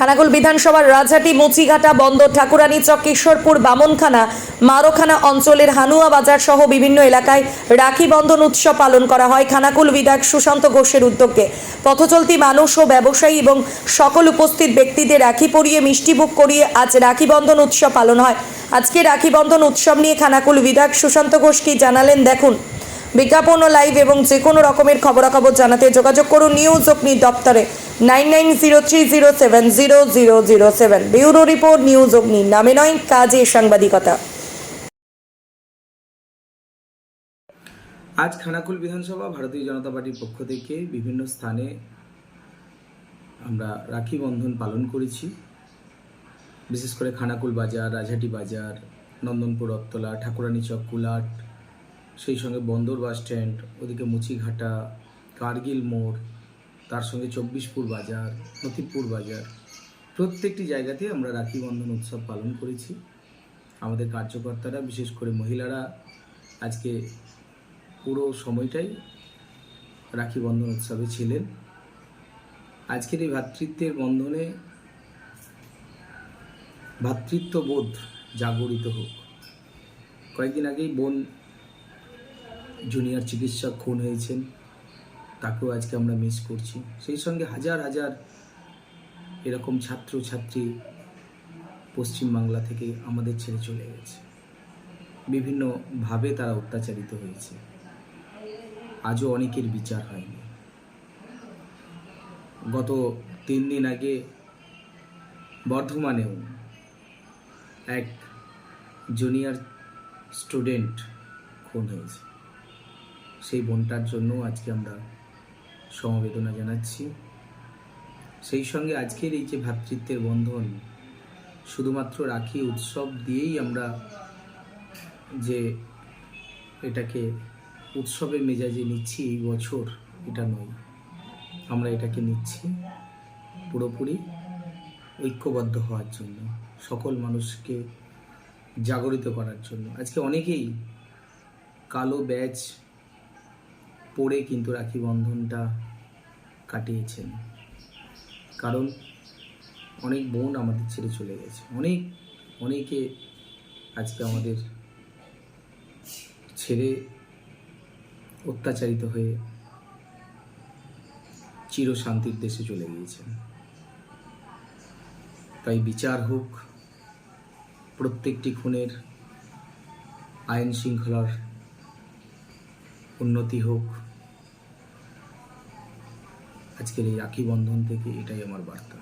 খানাকুল বিধানসভার রাজহাটি মুচিঘাটা, বন্দর, ঠাকুরানী চক কিশোরপুর বামনখানা, মারোখানা অঞ্চলের হানুয়া বাজার সহ বিভিন্ন এলাকায় রাখি বন্ধন উৎসব পালন করা হয় খানাকুল বিধায়ক সুশান্ত ঘোষের উদ্যোগে। পথচলতি মানুষ ও ব্যবসায়ী এবং সকল উপস্থিত ব্যক্তিদের রাখি পরিয়ে, মিষ্টি বুক করিয়ে আজ রাখি বন্ধন উৎসব পালন হয়। আজকে রাখি বন্ধন উৎসব নিয়ে খানাকুল বিধায়ক সুশান্ত ঘোষ কি জানালেন? দেখুন। বিজ্ঞাপন লাইভ এবং যে কোনো রকমের খবরাখবর জানাতে যোগাযোগ করুন নিউজ অগ্নি দপ্তরে nine nine zero three zero seven zero zero zero seven. Bureau report, news Agni, নামে নয়, কাজে সাংবাদিকতা। আজ খানাকুল বিধানসভা ভারতীয় জনতা পার্টির পক্ষ থেকে বিভিন্ন স্থানে আমরা রাখি বন্ধন পালন করেছি। বিশেষ করে খানাকুল বাজার, রাজহাটি বাজার, নন্দনপুর রত্তলা ঠাকুরানী চক, কুলাট সেই সঙ্গে বন্দর বাস স্ট্যান্ড, ওদিকে মুচিঘাটা, কার্গিল মোড়, তার সঙ্গে চব্বিশপুর বাজার নতিবপুর বাজার। প্রত্যেকটি জায়গাতে আমরা রাখি বন্ধন উৎসব পালন করেছি। আমাদের কার্যকর্তারা, বিশেষ করে মহিলারা, আজকে পুরো সময়টাই রাখি বন্ধন উৎসবে ছিলেন। আজকের এই ভ্রাতৃত্বের বন্ধনে ভ্রাতৃত্ববোধ জাগরিত হোক। কয়েকদিন আগেই বোন জুনিয়র চিকিৎসক খুন হয়েছেন, তাকেও আজকে আমরা মিস করছি। সেই সঙ্গে হাজার হাজার এরকম ছাত্র ছাত্রী পশ্চিমবাংলা থেকে আমাদের ছেড়ে চলে গেছে। বিভিন্নভাবে তারা অত্যাচারিত হয়েছে। আজও অনেকের বিচার হয়নি। গত তিন দিন আগে বর্ধমানেও এক জুনিয়র স্টুডেন্ট খুন হয়েছে। সেই বোনটার জন্য আজকে আমরা সমবেদনা জানাচ্ছি। সেই সঙ্গে আজকের এই যে ভ্রাতৃত্বের বন্ধন, শুধুমাত্র রাখি উৎসব দিয়েই আমরা যে এটাকে উৎসবের মেজাজে নিচ্ছি, এই বছর এটা নয়। আমরা এটাকে নিচ্ছি পুরোপুরি ঐক্যবদ্ধ হওয়ার জন্য, সকল মানুষকে জাগরিত করার জন্য। আজকে অনেকেই কালো ব্যাচ পরে কিন্তু রাখি বন্ধনটা কাটিয়েছেন। কারণ অনেক বোন আমাদের ছেড়ে চলে গেছে। অনেক, অনেকে আজকে আমাদের ছেড়ে অত্যাচারিত হয়ে চিরশান্তির দেশে চলে গিয়েছেন। তাই বিচার হোক, প্রত্যেকটি খুনের আইন শৃঙ্খলার উন্নতি হোক আজকের এই রাখি বন্ধন থেকে এটাই আমার বার্তা।